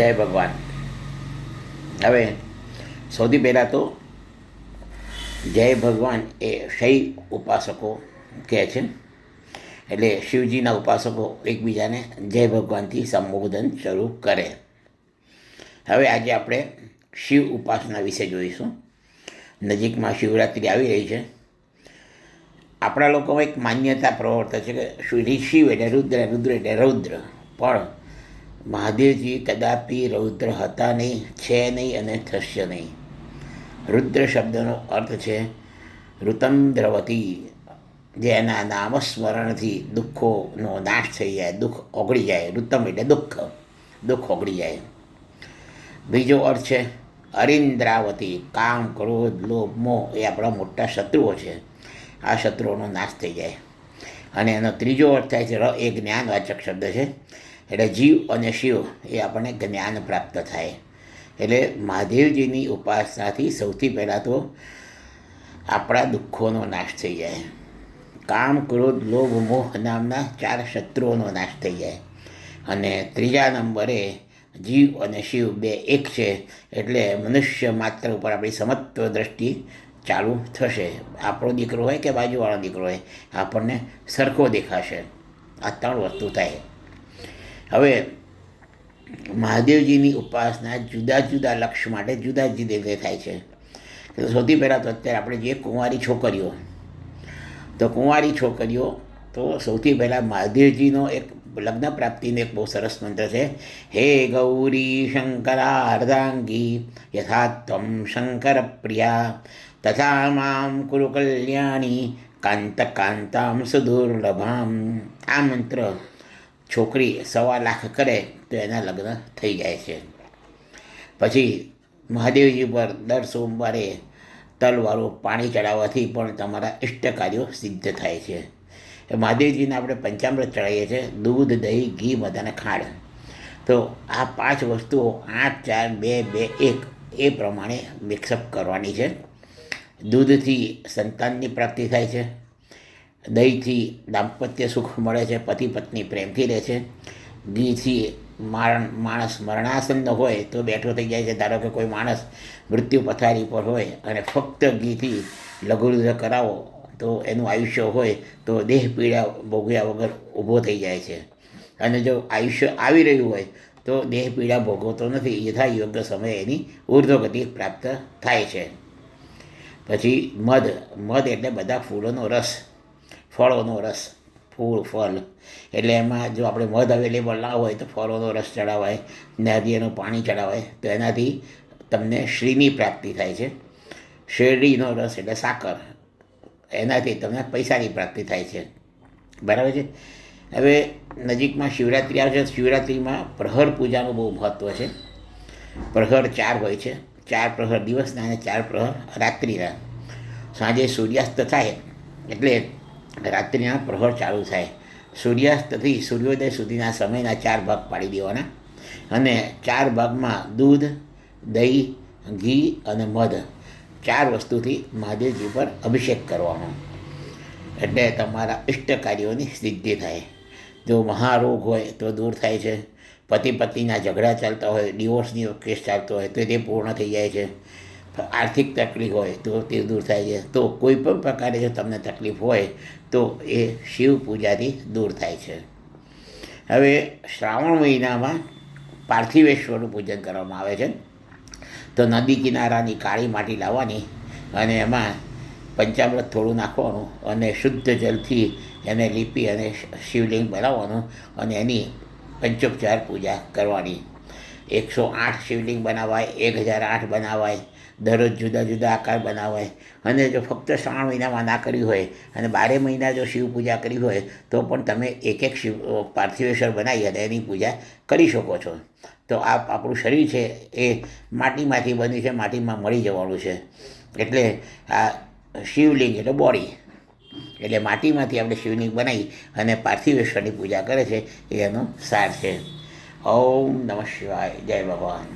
જય ભગવાન. હવે સૌથી પહેલાં તો જય ભગવાન એ શૈવ ઉપાસકો કહે છે. એટલે શિવજીના ઉપાસકો એકબીજાને જય ભગવાનથી સંબોધન શરૂ કરે. હવે આજે આપણે શિવ ઉપાસના વિશે જોઈશું. નજીકમાં શિવરાત્રિ આવી રહી છે. આપણા લોકોમાં એક માન્યતા પ્રવર્તે છે કે શિવ એટલે રુદ્ર રુદ્ર એટલે રૌદ્ર. પણ મહાદેવજી કદાપી રૌદ્ર હતા નહીં, છે નહીં અને થશે નહીં. રુદ્ર શબ્દનો અર્થ છે ઋતંદ્રવતી જેના નામસ્મરણથી દુઃખોનો નાશ થઈ જાય, દુઃખ ઓગળી જાય. ઋતમ એટલે દુઃખ દુઃખ ઓગળી જાય. બીજો અર્થ છે, અરિન્દ્રાવતી કામ, ક્રોધ, લોભ, મોહ, એ આપણા મોટા શત્રુઓ છે. આ શત્રુઓનો નાશ થઈ જાય. અને એનો ત્રીજો અર્થ થાય છે, ર એ જ્ઞાનવાચક શબ્દ છે. એટલે જીવ અને શિવ એ આપણને જ્ઞાન પ્રાપ્ત થાય. એટલે મહાદેવજીની ઉપાસનાથી સૌથી પહેલાં તો આપણા દુઃખોનો નાશ થઈ જાય. કામ, ક્રોધ, લોભ, મોહ નામના ચાર શત્રુઓનો નાશ થઈ જાય. અને ત્રીજા નંબરે જીવ અને શિવ બે એક છે, એટલે મનુષ્ય માત્ર ઉપર આપણી સમત્વ દ્રષ્ટિ ચાલુ થશે. આપણો દીકરો હોય કે બાજુવાળો દીકરો હોય, આપણને સરખો દેખાશે. આ ત્રણ વસ્તુ થાય. હવે મહાદેવજીની ઉપાસના જુદા જુદા લક્ષ્ય માટે જુદા જુદી રીતે થાય છે. સૌથી પહેલાં તો અત્યારે આપણે જે કુંવારી છોકરીઓ. તો કુંવારી છોકરીઓ તો સૌથી પહેલાં મહાદેવજીનો એક લગ્ન પ્રાપ્તિનો એક બહુ સરસ મંત્ર છે. હે ગૌરી શંકરાર્ધાંગી યથા ત્વમ શંકર પ્રિયા તથા મામ કુરુ કલ્યાણી કાંત કાંતામ સુદુર્લભામ. આ મંત્ર છોકરી સવા લાખ કરે તો એના લગ્ન થઈ જાય છે. પછી મહાદેવજી પર દર સોમવારે તલવાળું પાણી ચડાવવાથી પણ તમારા ઇષ્ટ કાર્યો સિદ્ધ થાય છે. મહાદેવજીને આપણે પંચામૃત ચડાવીએ છીએ, દૂધ, દહીં, ઘી મધ અને ખાંડ. તો આ પાંચ વસ્તુઓ આઠ, ચાર, બે બે, એક, એ પ્રમાણે મિક્સઅપ કરવાની છે. દૂધથી સંતાનની પ્રાપ્તિ થાય છે. દહીંથી દાંપત્ય સુખ મળે છે પતિ પત્ની પ્રેમથી રહે છે. ઘીથી મારણ, માણસ મરણાસન્ન હોય તો બેઠો થઈ જાય છે. ધારો કે કોઈ માણસ મૃત્યુ પથારી પર હોય અને ફક્ત ઘીથી લઘુરુદ્ર કરાવો તો એનું આયુષ્ય હોય તો દેહ પીડા ભોગવ્યા વગર ઊભો થઈ જાય છે. અને જો આયુષ્ય આવી રહ્યું હોય તો દેહ પીડા ભોગવતો નથી. યથા યોગ્ય સમયે એની ઉર્ધ્વગતિ પ્રાપ્ત થાય છે. પછી મધ. મધ એટલે બધા ફૂલોનો રસ. ફળોનો રસ, ફૂલ, ફળ. એટલે એમાં જો આપણે મધ અવેલેબલ ના હોય તો ફળોનો રસ ચડાવાય નારિયેળનું પાણી ચડાવાય, તો એનાથી તમને શ્રીની પ્રાપ્તિ થાય છે. શેરડીનો રસ એટલે સાકર. એનાથી તમને પૈસાની પ્રાપ્તિ થાય છે. બરાબર છે? હવે નજીકમાં શિવરાત્રિ આવશે શિવરાત્રિમાં પ્રહર પૂજાનું બહુ મહત્ત્વ છે. પ્રહર ચાર હોય છે. ચાર પ્રહર દિવસના અને ચાર પ્રહર રાત્રિના. સાંજે સૂર્યાસ્ત થાય, એટલે રાત્રિના પ્રહર ચાલુ થાય. સૂર્યાસ્તથી સૂર્યોદય સુધીના સમયના ચાર ભાગ પાડી દેવાના. અને ચાર ભાગમાં દૂધ, દહીં, ઘી અને મધ ચાર વસ્તુથી મહાદેવજી પર અભિષેક કરવાનો. એટલે તમારા ઇષ્ટ કાર્યોની સિદ્ધિ થાય. જો મહારોગ હોય તો દૂર થાય છે. પતિ પત્નીના ઝઘડા ચાલતા હોય, ડિવોર્સની કેસ ચાલતો હોય તો તે પૂર્ણ થઈ જાય છે. આર્થિક તકલીફ હોય તો તે દૂર થાય છે. તો કોઈ પણ પ્રકારે જો તમને તકલીફ હોય તો એ શિવ પૂજાથી દૂર થાય છે. હવે શ્રાવણ મહિનામાં પાર્થિવેશ્વરનું પૂજન કરવામાં આવે છે. તો નદી કિનારાની કાળી માટી લાવવાની અને એમાં પંચામૃત થોડું નાખવાનું અને શુદ્ધ જલથી એને લીપી અને શિવલિંગ બનાવવાનું અને એની પંચોપચાર પૂજા કરવાની. એકસો આઠ શિવલિંગ બનાવાય, એક હજાર આઠ બનાવાય દરરોજ જુદા જુદા આકાર બનાવાય. અને જો ફક્ત શ્રાવણ મહિનામાં ના કરી હોય અને બારે મહિના જો શિવ પૂજા કરી હોય, તો પણ તમે એક એક શિવ પાર્થિવેશ્વર બનાવી અને એની પૂજા કરી શકો છો. તો આ આપણું શરીર છે એ માટીમાંથી બન્યું છે, માટીમાં મળી જવાનું છે. એટલે આ શિવલિંગ એટલે બોડી. એટલે માટીમાંથી આપણે શિવલિંગ બનાવી અને પાર્થિવેશ્વરની પૂજા કરે છે, એ એનો સાર છે. ઓમ નમઃ શિવાય. જય ભગવાન.